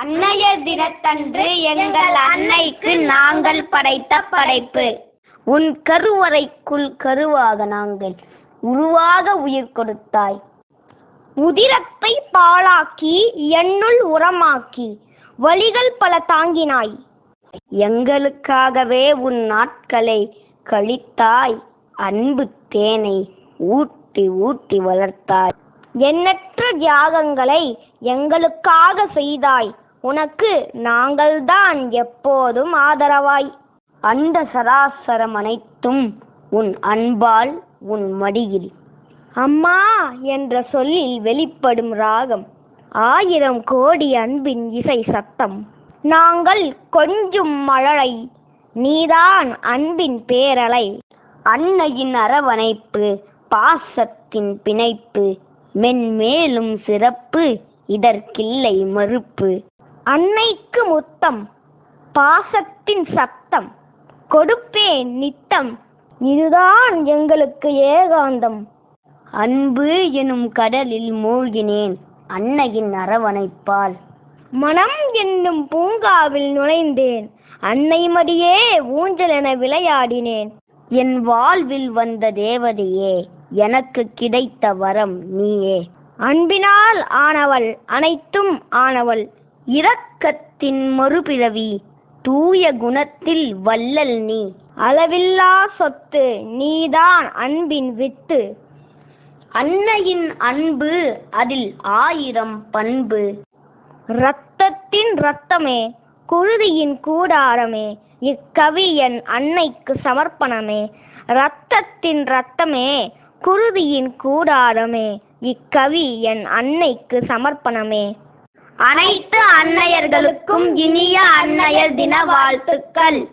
அன்னையர் தினத்தன்று எங்கள் அன்னைக்கு நாங்கள் படைத்த படைப்பு. உன் கருவறைக்குள் கருவாக நாங்கள் உருவாக உயிர் கொடுத்தாய். உதிரத்தை பாழாக்கி என்னுள் உரமாக்கி வழிகள் பல தாங்கினாய். எங்களுக்காகவே உன் நாட்களை கழித்தாய். அன்பு தேனை ஊட்டி ஊட்டி வளர்த்தாய். எண்ணற்ற தியாகங்களை எங்களுக்காக செய்தாய். உனக்கு நாங்கள்தான் எப்போதும் ஆதரவாய். அந்த சராசரம் அனைத்தும் உன் அன்பால் உன் மடியில். அம்மா என்ற சொல்லில் வெளிப்படும் ராகம் ஆயிரம் கோடி அன்பின் இசை சத்தம். நாங்கள் கொஞ்சும் மழலை நீதான் அன்பின் பேரலை. அன்னையின் அரவணைப்பு பாசத்தின் பிணைப்பு மென்மேலும் சிறப்பு இதற்கில்லை மறுப்பு. அன்னைக்கு முத்தம் பாசத்தின் சத்தம் கொடுப்பேன் நித்தம் இதுதான் எங்களுக்கு ஏகாந்தம். அன்பு எனும் கடலில் மூழ்கினேன் அன்னையின் அரவணைப்பால். மனம் என்னும் பூங்காவில் நுழைந்தேன் அன்னை மடியே ஊஞ்சல் என விளையாடினேன். என் வாழ்வில் வந்த தேவதையே எனக்கு கிடைத்த வரம் நீயே. அன்பினால் ஆனவள் அனைத்தும் ஆனவள் இரக்கத்தின் மறுபிறவி தூய குணத்தில் வள்ளல் நீ. அளவில்லா சொத்து நீதான் அன்பின் வித்து அன்னையின் அன்பு அதில் ஆயிரம் பண்பு. இரத்தத்தின் இரத்தமே குருதியின் கூடாரமே. இக்கவி என் அன்னைக்கு சமர்ப்பணமே. இரத்தத்தின் இரத்தமே குருதியின் கூடாரமே. இக்கவி என் அன்னைக்கு சமர்ப்பணமே. அனைத்து அன்னையர்களுக்கும் இனிய அன்னையர் தின வாழ்த்துக்கள்.